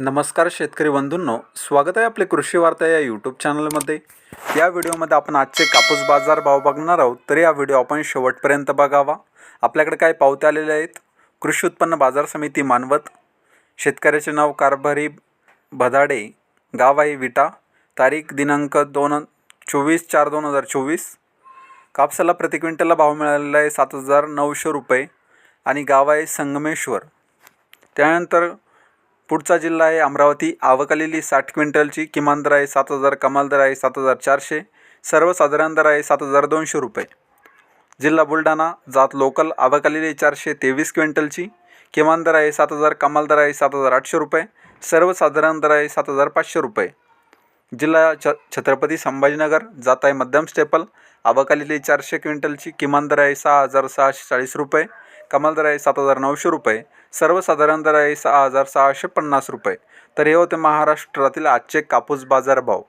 नमस्कार शेतकरी बंधूंनो स्वागत आहे आपले कृषी वार्ता या यूट्यूब चॅनलमध्ये या व्हिडिओमध्ये आपण आजचे कापूस बाजार भाव बघणार आहोत तर या व्हिडिओ आपण शेवटपर्यंत बघावा. आपल्याकडे काय पावते आलेले आहेत. कृषी उत्पन्न बाजार समिती मानवत शेतकऱ्याचे नाव कारभारी भदाडे गाव आहे विटा तारीख दिनांक दोन चोवीस चार दोन हजार चोवीस. कापसाला प्रति क्विंटलला भाव मिळालेला आहे सात हजार नऊशे रुपये आणि गाव आहे संगमेश्वर. त्यानंतर पुढचा जिल्हा आहे अमरावती. आवक आलेली साठ क्विंटलची किमान दर आहे सात हजार कमाल दर आहे सात हजार चारशे सर्वसाधारण दर आहे सात हजार दोनशे रुपये. जिल्हा बुलढाणा जात लोकल आवक आलेली चारशे तेवीस क्विंटलची किमान दर आहे सात हजार कमाल दर आहे सात हजार आठशे रुपये सर्वसाधारण दर आहे सात हजार पाचशे रुपये. जिल्हा छ छत्रपती संभाजीनगर जात आहे मध्यम स्टेपल आवक आलेली चारशे क्विंटलची किमान दर आहे सहा हजार सहाशे चाळीस रुपये कमाल दर आहे सात हजार नऊशे रुपये. सर्वसाधारण दर आहे सहा हजार सहाशे पन्नास रुपये. तर हे होते महाराष्ट्रातील आजचे कापूस बाजार भाव.